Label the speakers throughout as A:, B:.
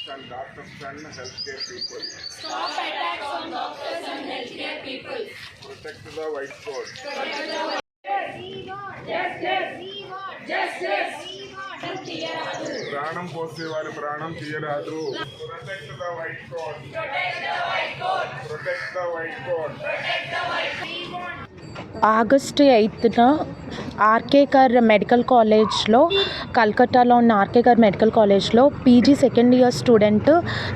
A: attacks on doctors and healthcare people. Stop attacks on doctors and healthcare people. Protect the white coat. Protect the white ప్రాణం పోసే వారి ప్రాణం తీయరాదు protect the white coat protect the white coat
B: protect the white coat August ఐదున ఎయిత్న RG Kar medical కాలేజ్లో కల్కట్టాలో ఉన్న RG Kar medical కాలేజ్లో పీజీ సెకండ్ ఇయర్ స్టూడెంట్.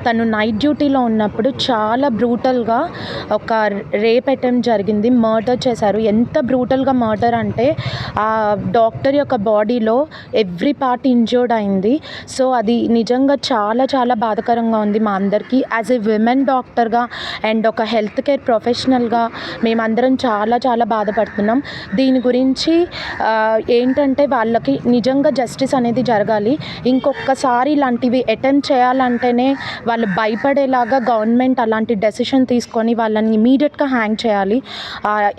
B: తను నైట్ డ్యూటీలో ఉన్నప్పుడు చాలా బ్రూటల్గా ఒక రేప్ అటెంప్ట్ జరిగింది మర్డర్ చేశారు. ఎంత బ్రూటల్గా మర్డర్ అంటే ఆ డాక్టర్ యొక్క బాడీలో ఎవ్రీ పార్ట్ ఇంజర్డ్ అయింది. సో అది నిజంగా చాలా చాలా బాధాకరంగా ఉంది మా అందరికీ. యాజ్ ఎ విమెన్ డాక్టర్గా అండ్ ఒక హెల్త్ కేర్ ప్రొఫెషనల్గా మేమందరం చాలా చాలా బాధపడుతున్నాం. దీని గురించి ఏంటంటే వాళ్ళకి నిజంగా జస్టిస్ అనేది జరగాలి. ఇంకొకసారి ఇలాంటివి అటెంప్ట్ చేయాలంటేనే వాళ్ళు భయపడేలాగా గవర్నమెంట్ అలాంటి డెసిషన్ తీసుకొని వాళ్ళని ఇమీడియట్గా హ్యాంగ్ చేయాలి.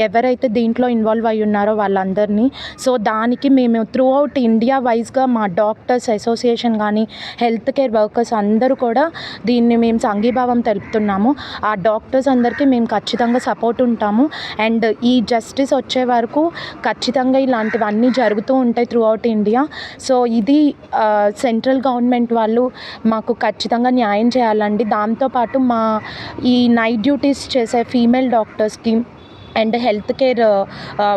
B: ఎవరైతే దీంట్లో ఇన్వాల్వ్ అయి ఉన్నారో వాళ్ళందరినీ. సో దానికి మేము త్రూ అవుట్ ఇండియా వైజ్గా మా డాక్టర్స్ అసోసియేషన్ కానీ హెల్త్ కేర్ వర్కర్స్ అందరూ కూడా దీన్ని మేము సంఘీభావం తెలుపుతున్నాము. ఆ డాక్టర్స్ అందరికీ మేము ఖచ్చితంగా సపోర్ట్ ఉంటాము. అండ్ ఈ జస్టిస్ వచ్చే వరకు ఖచ్చితంగా ఇలాంటివన్నీ జరుగుతూ ఉంటాయి త్రూ అవుట్ ఇండియా సో ఇది సెంట్రల్ గవర్నమెంట్ వాళ్ళు మాకు ఖచ్చితంగా న్యాయం చేయాలండి. దాంతోపాటు మా ఈ నైట్ డ్యూటీస్ చేసే ఫీమేల్ డాక్టర్స్కి అండ్ హెల్త్ కేర్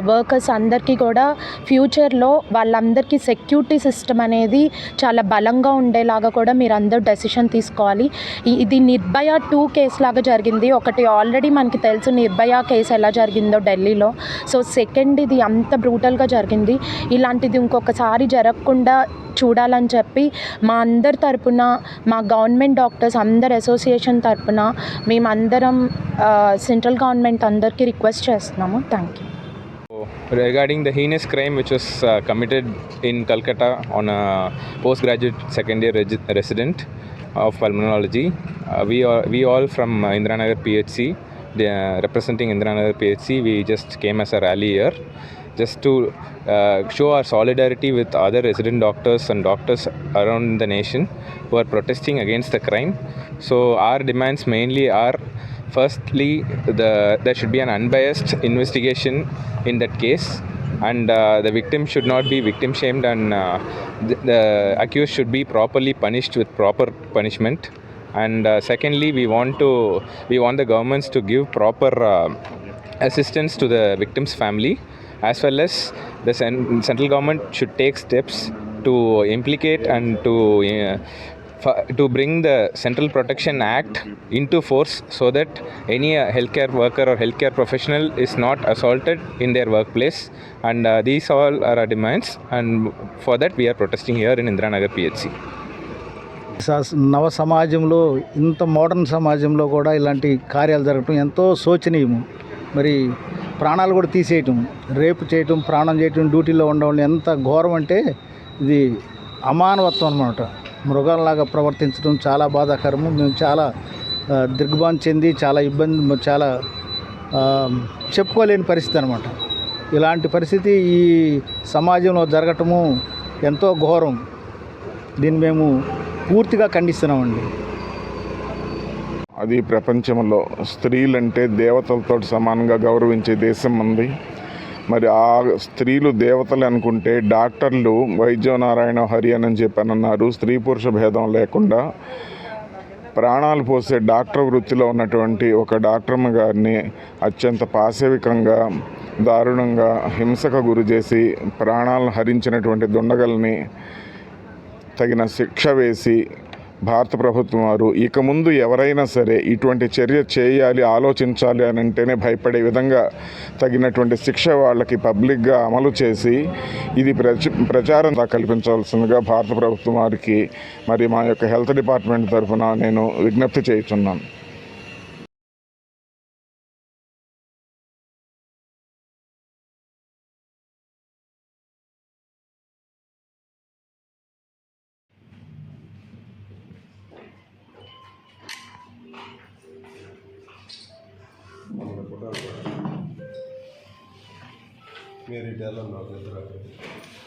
B: వర్కర్స్ అందరికీ కూడా ఫ్యూచర్లో వాళ్ళందరికీ సెక్యూరిటీ సిస్టమ్ అనేది చాలా బలంగా ఉండేలాగా కూడా మీరు అందరూ డెసిషన్ తీసుకోవాలి. ఇది నిర్భయ టూ కేసు లాగా జరిగింది. ఒకటి ఆల్రెడీ మనకి తెలుసు నిర్భయ కేసు ఎలా జరిగిందో ఢిల్లీలో. సో సెకండ్ ఇది అంత బ్రూటల్గా జరిగింది. ఇలాంటిది ఇంకొకసారి జరగకుండా చూడాలని చెప్పి మా అందరి తరపున మా గవర్నమెంట్ డాక్టర్స్ అందరు అసోసియేషన్ తరపున మేమందరం సెంట్రల్ గవర్నమెంట్ అందరికీ request చేస్తున్నాము thank you
C: regarding the heinous crime which was uh, committed in Calcutta on a postgraduate second year regi- resident of pulmonology. Uh, we, are, we all from uh, Indiranagar PHC, the, uh, representing Indiranagar PHC, we just came as a rally here just to uh, show our solidarity with other resident doctors and doctors around the nation who are protesting against the crime. So our demands mainly are firstly the there should be an unbiased investigation in that case and uh, the victim should not be victim shamed and uh, the, the accused should be properly punished with proper punishment. And uh, secondly we want to we want the governments to give proper uh, assistance to the victim's family as well as the cen- central government should take steps to implicate and to uh, to bring the central protection act into force so that any health care worker or health care professional is not assaulted in their work place and these all are our demands and for that we are protesting here in Indranagar PHC
D: నవ సమాజంలో ఇంత modern సమాజంలో కూడా ఇలాంటి కార్యాలు జరగటం ఎంతో శోచనీయము. మరి ప్రాణాలు కూడా తీసేయటం రేపు చేయటం ప్రాణం చేయటం డ్యూటీలో ఉండడం ఎంత ఘోరం అంటే ఇది అమానవత్వం అనమాట మృగాల్లాగా ప్రవర్తించడం చాలా బాధాకరము. మేము చాలా దిగ్భాన్ చెంది చాలా ఇబ్బంది చాలా చెప్పుకోలేని పరిస్థితి అనమాట ఇలాంటి పరిస్థితి ఈ సమాజంలో జరగటము ఎంతో ఘోరం. దీన్ని మేము పూర్తిగా ఖండిస్తున్నామండి.
A: అది ప్రపంచంలో స్త్రీలంటే దేవతలతో సమానంగా గౌరవించే దేశం ఉంది. మరి ఆ స్త్రీలు దేవతలు అనుకుంటే డాక్టర్లు వైద్యనారాయణ హరి అని చెప్పని అన్నారు స్త్రీ పురుష భేదం లేకుండా ప్రాణాలు పోసే డాక్టర్ వృత్తిలో ఉన్నటువంటి ఒక డాక్టర్మ గారిని అత్యంత పాశవికంగా దారుణంగా హింసకు గురి చేసి ప్రాణాలను హరించినటువంటి దుండగల్ని తగిన శిక్ష వేసి భారత ప్రభుత్వం వారు ఇక ముందు ఎవరైనా సరే ఇటువంటి చర్య చేయాలి ఆలోచించాలి అని అంటేనే భయపడే విధంగా తగినటువంటి శిక్ష వాళ్ళకి పబ్లిక్గా అమలు చేసి ఇది ప్రచ ప్రచారం కల్పించాల్సిందిగా భారత ప్రభుత్వం వారికి మరి మా యొక్క హెల్త్ డిపార్ట్మెంట్ తరఫున నేను విజ్ఞప్తి చేస్తున్నాను
E: मेरी डेलन नौके